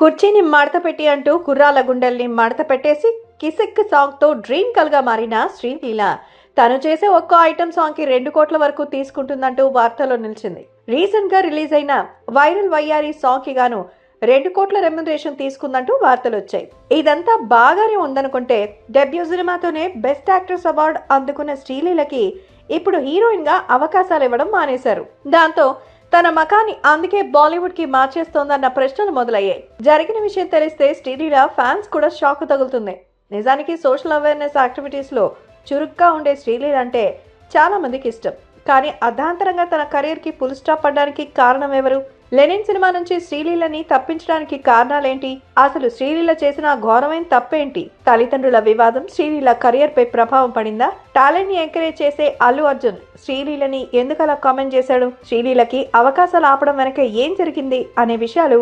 కుర్చీని మడత పెట్టి అంటూ కుర్రాల గుండెల్ని మడత పెట్టేసి కిసిక్ డ్రీమ్ కల్ మారిన శ్రీలీల. తను చేసే ఒక్క ఐటమ్ సాంగ్కి రెండు కోట్ల వరకు తీసుకుంటుందంటూ వార్తల్లో నిలిచింది. రీసెంట్గా రిలీజ్ అయిన వైరల్ వయ్యారి సాంగ్కి గాను రెండు కోట్ల రెమ్యునరేషన్ తీసుకుందంటూ వార్తలు వచ్చాయి. ఇదంతా బాగానే ఉందనుకుంటే డెబ్యూ సినిమాతోనే బెస్ట్ యాక్ట్రెస్ అవార్డు అందుకున్న శ్రీలీలకి ఇప్పుడు హీరోయిన్గా అవకాశాలు ఇవ్వడం మానేశారు. దాంతో తన మకాన్ని అందుకే బాలీవుడ్కి మార్చేస్తోందన్న ప్రశ్నలు మొదలయ్యాయి. జరిగిన విషయం తెలిస్తే శ్రీలీల ఫ్యాన్స్ కూడా షాక్ తగులుతుంది. నిజానికి సోషల్ అవేర్నెస్ యాక్టివిటీస్లో చురుగ్గా ఉండే శ్రీలీల అంటే చాలా మందికి ఇష్టం. కానీ అర్ధాంతరంగా తన కెరీర్కి ఫుల్ స్టాప్ పడడానికి కారణం ఎవరు? లెనిన్ సినిమా నుంచి శ్రీలీలని తప్పించడానికి కారణాలేంటి? అసలు శ్రీలీల చేసిన ఘోరమైన తప్పేంటి? తల్లిదండ్రుల వివాదం శ్రీలీల కెరియర్ పై ప్రభావం పడిందా? టాలెంట్ని ఎంకరేజ్ చేసే అల్లు అర్జున్ శ్రీలీలని ఎందుకు అలా కామెంట్ చేశాడు? శ్రీలీలకి అవకాశాలు ఆపడం వెనక ఏం జరిగింది అనే విషయాలు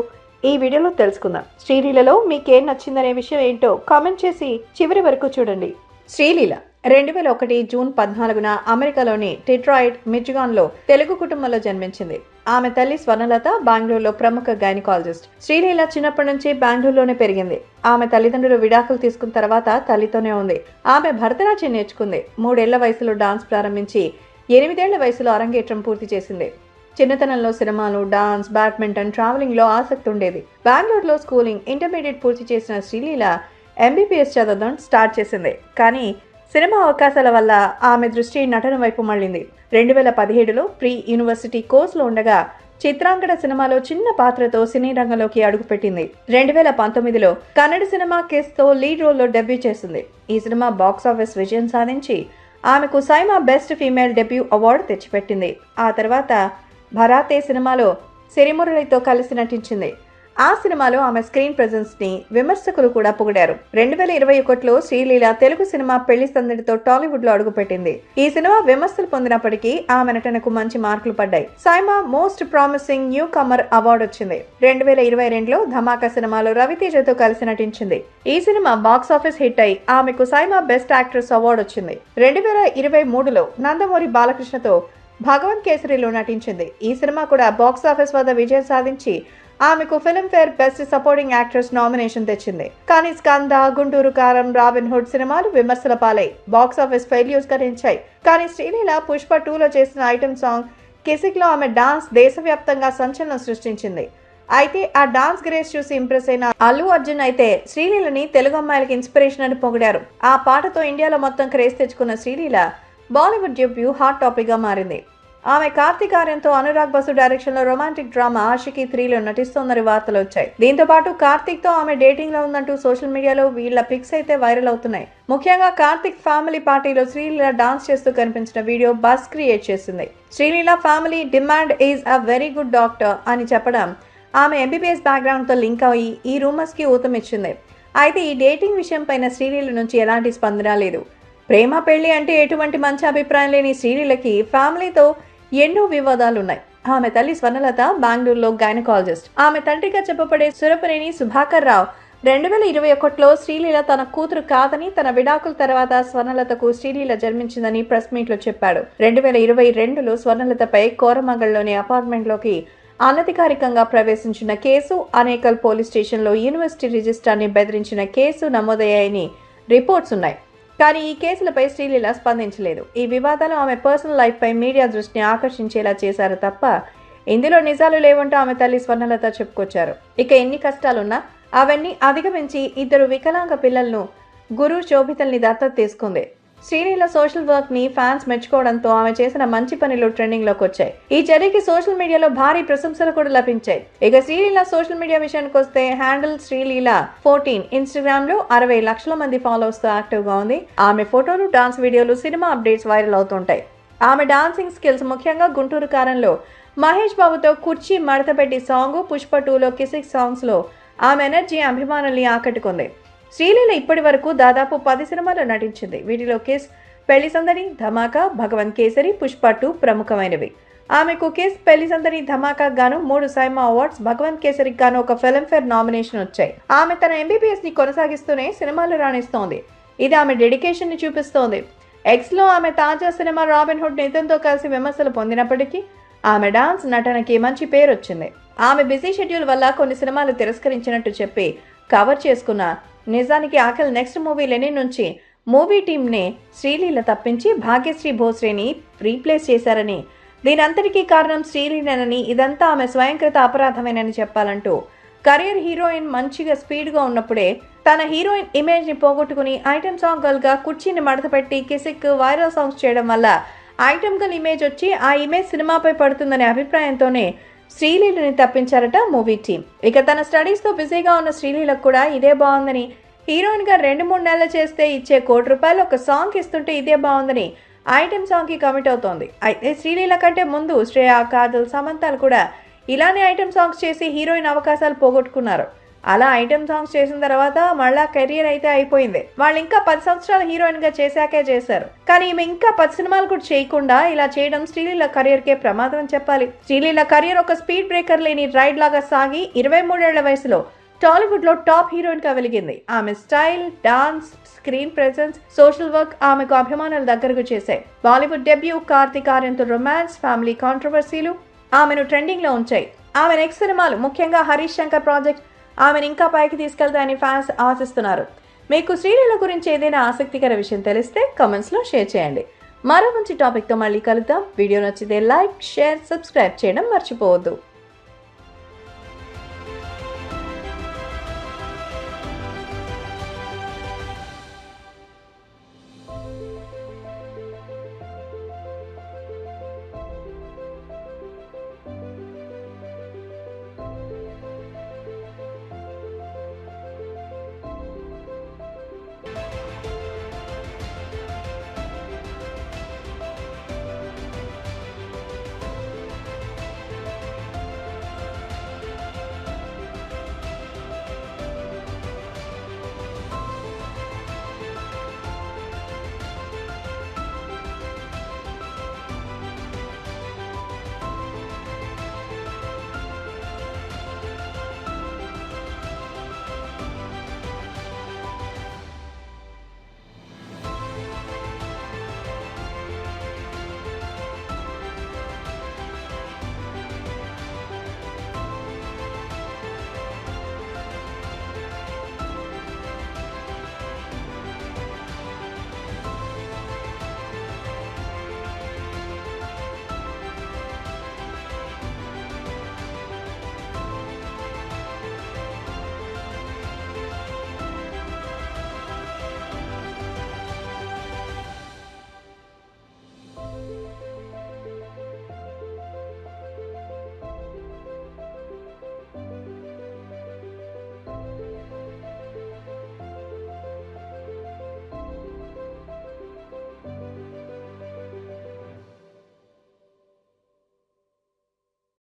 ఈ వీడియోలో తెలుసుకుందాం. శ్రీలీలలో మీకేం నచ్చిందనే విషయం ఏంటో కామెంట్ చేసి చివరి వరకు చూడండి. శ్రీలీల రెండు వేల ఒకటి జూన్ పద్నాలుగున అమెరికాలోని టిట్రాయిడ్ మిచిగాన్లో తెలుగు కుటుంబంలో జన్మించింది. ఆమె తల్లి స్వర్ణలత బెంగళూరులో ప్రముఖ గైనకాలజిస్ట్. శ్రీలీల చిన్నప్పటి నుంచి బెంగళూరులోనే పెరిగింది. ఆమె తల్లిదండ్రులు విడాకులు తీసుకున్న తర్వాత తల్లితోనే ఉంది. ఆమె భరతనాట్యం నేర్చుకుంది. మూడేళ్ళ వయసులో డాన్స్ ప్రారంభించి ఎనిమిదేళ్ళ వయసులో అరంగేట్రం పూర్తి చేసింది. చిన్నతనంలో సినిమాలు డాన్స్ బ్యాడ్మింటన్ ట్రావెలింగ్లో ఆసక్తి ఉండేది. బెంగళూరులో స్కూలింగ్ ఇంటర్మీడియట్ పూర్తి చేసిన శ్రీలీల ఎంబీబీఎస్ చదవడం స్టార్ట్ చేసింది. కానీ సినిమా అవకాశాల వల్ల ఆమె దృష్టి నటన వైపు మళ్ళింది. రెండు వేల పదిహేడులో ప్రీ యూనివర్సిటీ కోర్సులో ఉండగా చిత్రాంకణ సినిమాలో చిన్న పాత్రతో సినీ రంగంలోకి అడుగుపెట్టింది. రెండు వేల పంతొమ్మిదిలో కన్నడ సినిమా కేస్తో లీడ్ రోల్లో డెబ్యూ చేసింది. ఈ సినిమా బాక్స్ ఆఫీస్ విజయం సాధించి ఆమెకు SIIMA best female debut award తెచ్చిపెట్టింది. ఆ తర్వాత భరాతే సినిమాలో సిరిమురళితో కలిసి నటించింది. ఆ సినిమాలో ఆమె స్క్రీన్ ప్రెజెన్స్ని విమర్శకులు కూడా పొగిడారు. రెండు వేల ఇరవై ఒకటిలో శ్రీలీల తెలుగు సినిమా పెళ్ళి సందడితో టాలీవుడ్లో అడుగుపెట్టింది. ఈ సినిమా విమర్శలు పొందినప్పటికీ ఆమె నటనకు మంచి మార్కులు పడ్డాయి. SIIMA most promising newcomer award వచ్చింది. రెండు వేల ఇరవై రెండులో ధమాకా సినిమాలో రవితేజతో కలిసి నటించింది. ఈ సినిమా బాక్స్ ఆఫీస్ హిట్ అయి ఆమెకు సైమా బెస్ట్ యాక్ట్రెస్ అవార్డు వచ్చింది. రెండు వేల ఇరవై మూడులో నందమూరి బాలకృష్ణతో భగవంత్ కేసరిలో నటించింది. ఈ సినిమా కూడా బాక్స్ ఆఫీస్ వద్ద విజయం సాధించి ఆమెకు Filmfare best supporting actress nomination తెచ్చింది. కానీ స్కంద గుంటూరు కారం రాబిన్ హుడ్ సినిమాలు విమర్శల పాలై బాక్స్ ఆఫీస్ ఫెయిల్యూర్స్గా నిలిచాయి కానీ శ్రీలీల పుష్ప టూలో చేసిన ఐటమ్ సాంగ్ కిసిక్లో ఆమె డాన్స్ దేశవ్యాప్తంగా సంచలనం సృష్టించింది. అయితే ఆ డాన్స్ గ్రేస్ చూసి ఇంప్రెస్ అయిన అల్లు అర్జున్ అయితే శ్రీలీలని తెలుగు అమ్మాయిలకి ఇన్స్పిరేషన్ అని పొగిడారు. ఆ పాటతో ఇండియాలో మొత్తం క్రేజ్ తెచ్చుకున్న శ్రీలీల బాలీవుడ్ డెబ్యూ హాట్ టాపిక్గా మారింది. ఆమె కార్తీక్ ఆర్యంతో అనురాగ్ బసు డైరెక్షన్లో రొమాంటిక్ డ్రామా ఆషికి త్రీలో నటిస్తోందని వార్తలు వచ్చాయి. దీంతో పాటు కార్తీక్తో ఆమె డేటింగ్లో ఉందంటూ సోషల్ మీడియాలో వీళ్ళ పిక్స్ అయితే వైరల్ అవుతున్నాయి. ముఖ్యంగా కార్తీక్ ఫ్యామిలీ పార్టీలో శ్రీలీల డాన్స్ చేస్తూ కనిపించిన వీడియో బస్ క్రియేట్ చేసింది. Sreeleela family demand is a very good doctor అని చెప్పడం ఆమె ఎంబీబీఎస్ బ్యాక్గ్రౌండ్తో లింక్ అయ్యి ఈ రూమర్స్కి ఊతమిచ్చింది. అయితే ఈ డేటింగ్ విషయం పైన శ్రీలీల నుంచి ఎలాంటి స్పందన లేదు. ప్రేమ పెళ్ళి అంటే ఎటువంటి మంచి అభిప్రాయం లేని శ్రీలీలకి ఫ్యామిలీతో ఎన్నో వివాదాలున్నాయి. ఆమె తల్లి స్వర్ణలత బెంగళూరులో గైనకాలజిస్ట్ ఆమె తండ్రిగా చెప్పబడే సురపనేని సుభాకర్ రావు రెండు వేల ఇరవై ఒకటిలో శ్రీలీల తన కూతురు కాదని తన విడాకుల తర్వాత స్వర్ణలతకు శ్రీలీల జన్మించిందని ప్రెస్ మీట్లో చెప్పాడు. రెండు వేల ఇరవై రెండులో స్వర్ణలతపై కోరమగల్లోని అపార్ట్మెంట్లోకి అనధికారికంగా ప్రవేశించిన కేసు అనేకల్ పోలీస్ స్టేషన్లో యూనివర్సిటీ రిజిస్ట్రార్ని బెదిరించిన కేసు నమోదయ్యాయని రిపోర్ట్స్ ఉన్నాయి. కానీ ఈ కేసులపై శ్రీలీల స్పందించలేదు. ఈ వివాదాలు ఆమె పర్సనల్ లైఫ్పై మీడియా దృష్టిని ఆకర్షించేలా చేశారు తప్ప ఇందులో నిజాలు లేవంటూ ఆమె తల్లి స్వర్ణలత చెప్పుకొచ్చారు. ఇక ఎన్ని కష్టాలున్నా అవన్నీ అధిగమించి ఇద్దరు వికలాంగ పిల్లలను గురు శోభితల్ని దత్తత తీసుకుంది. శ్రీలీల సోషల్ వర్క్ని ఫ్యాన్స్ మెచ్చుకోవడంతో ఆమె చేసిన మంచి పనులు ట్రెండింగ్లోకి వచ్చాయి. ఈ చర్యకి సోషల్ మీడియాలో భారీ ప్రశంసలు కూడా లభించాయి. ఇక శ్రీలీల సోషల్ మీడియా విషయానికి వస్తే హ్యాండిల్ శ్రీలీల ఫోర్టీన్ ఇన్స్టాగ్రామ్లో అరవై లక్షల మంది ఫాలోవర్స్తో యాక్టివ్గా ఉంది. ఆమె ఫోటోలు డాన్స్ వీడియోలు సినిమా అప్డేట్స్ వైరల్ అవుతుంటాయి. ఆమె డాన్సింగ్ స్కిల్స్ ముఖ్యంగా గుంటూరు కారంలో మహేష్ బాబుతో కుర్చీ మడతపెట్టి సాంగ్ పుష్ప టూలో కిసిక్ సాంగ్స్లో ఆమె ఎనర్జీ అభిమానుల్ని ఆకట్టుకుంది. శ్రీలీల ఇప్పటి వరకు దాదాపు పది సినిమాల్లో నటించింది. వీటిలో కేస్ పెళ్ళి సందడి ధమాకా భగవంత్ కేసరి పుష్ప టూ ప్రముఖమైనవి. ఆమెకు కేస్ పెళ్ళి సందడి ధమాకా గాను మూడు సైమా అవార్డ్స్ భగవంత్ కేసరికి గాను ఒక ఫిల్మ్ఫేర్ నామినేషన్ వచ్చాయి. ఆమె తన ఎంబీబీఎస్ని కొనసాగిస్తూనే సినిమాలు రాణిస్తోంది. ఇది ఆమె డెడికేషన్ని చూపిస్తోంది. ఎక్స్లో ఆమె తాజా సినిమా రాబిన్ హుడ్ నితిన్తో కలిసి విమర్శలు పొందినప్పటికీ ఆమె డాన్స్ నటనకి మంచి పేరు వచ్చింది ఆమె బిజీ షెడ్యూల్ వల్ల కొన్ని సినిమాలు తిరస్కరించినట్టు చెప్పి కవర్ చేసుకున్న నిజానికి ఆకలి నెక్స్ట్ మూవీ లెనిన్ నుంచి మూవీ టీంనే శ్రీలీల తప్పించి భాగ్యశ్రీ భోస్రేని రీప్లేస్ చేశారని. దీనంతటికీ కారణం శ్రీలీలనని ఇదంతా ఆమె స్వయంకృత అపరాధమేనని చెప్పాలంటూ కెరీర్ హీరోయిన్ మంచిగా స్పీడ్గా ఉన్నప్పుడే తన హీరోయిన్ ఇమేజ్ని పోగొట్టుకుని ఐటమ్ సాంగ్ గర్ల్గా కుర్చీని మడతపెట్టి కిసిక్ వైరల్ సాంగ్స్ చేయడం వల్ల ఐటెం గర్ల్ ఇమేజ్ వచ్చి ఆ ఇమేజ్ సినిమాపై పడుతుందనే అభిప్రాయంతోనే శ్రీలీలని తప్పించారట మూవీ టీం. ఇక తన స్టడీస్తో బిజీగా ఉన్న శ్రీలీలకు కూడా ఇదే బాగుందని హీరోయిన్గా రెండు మూడు నెలలు చేస్తే ఇచ్చే కోటి రూపాయలు ఒక సాంగ్ ఇస్తుంటే ఇదే బాగుందని ఐటెం సాంగ్కి కమిట్ అవుతోంది. అయితే శ్రీలీల కంటే ముందు శ్రేయా కాజల్ సమంతాలు కూడా ఇలానే ఐటెం సాంగ్స్ చేసి హీరోయిన్ అవకాశాలు పోగొట్టుకున్నారు. అలా ఐటమ్ సాంగ్స్ చేసిన తర్వాత మళ్ళా కెరియర్ అయితే అయిపోయింది. వాళ్ళు ఇంకా పది సంవత్సరాలు హీరోయిన్గా చేశాకే చేశారు. కానీ ఈమె ఇంకా పది సినిమాలు కూడా చేయకుండా ఇలా చేయడం శ్రీలీల కెరియర్ కే ప్రమాదం అని చెప్పాలి. శ్రీలీల కెరియర్ ఒక స్పీడ్ బ్రేకర్ లేని రైడ్ లాగా సాగి ఇరవై మూడేళ్ళ వయసులో టాలీవుడ్లో టాప్ హీరోయిన్గా వెలిగింది. ఆమె style dance screen presence social work ఆమెకు అభిమానుల దగ్గరకు చేశాయి. బాలీవుడ్ డెబ్యూ కార్తీక్ ఆర్యంతో రొమాన్స్ ఫ్యామిలీ కాంట్రవర్సీలు ఆమెను ట్రెండింగ్లో ఉంచాయి. ఆమె నెక్స్ట్ సినిమాలు ముఖ్యంగా హరీష్ శంకర్ ప్రాజెక్ట్ ఆమెను ఇంకా పైకి తీసుకెళ్తాయని ఫ్యాన్స్ ఆశిస్తున్నారు. మీకు శ్రీలీల గురించి ఏదైనా ఆసక్తికర విషయం తెలిస్తే కమెంట్స్లో షేర్ చేయండి. మరో మంచి టాపిక్తో మళ్ళీ కలుద్దాం. వీడియో నచ్చితే లైక్ షేర్ సబ్స్క్రైబ్ చేయడం మర్చిపోవద్దు.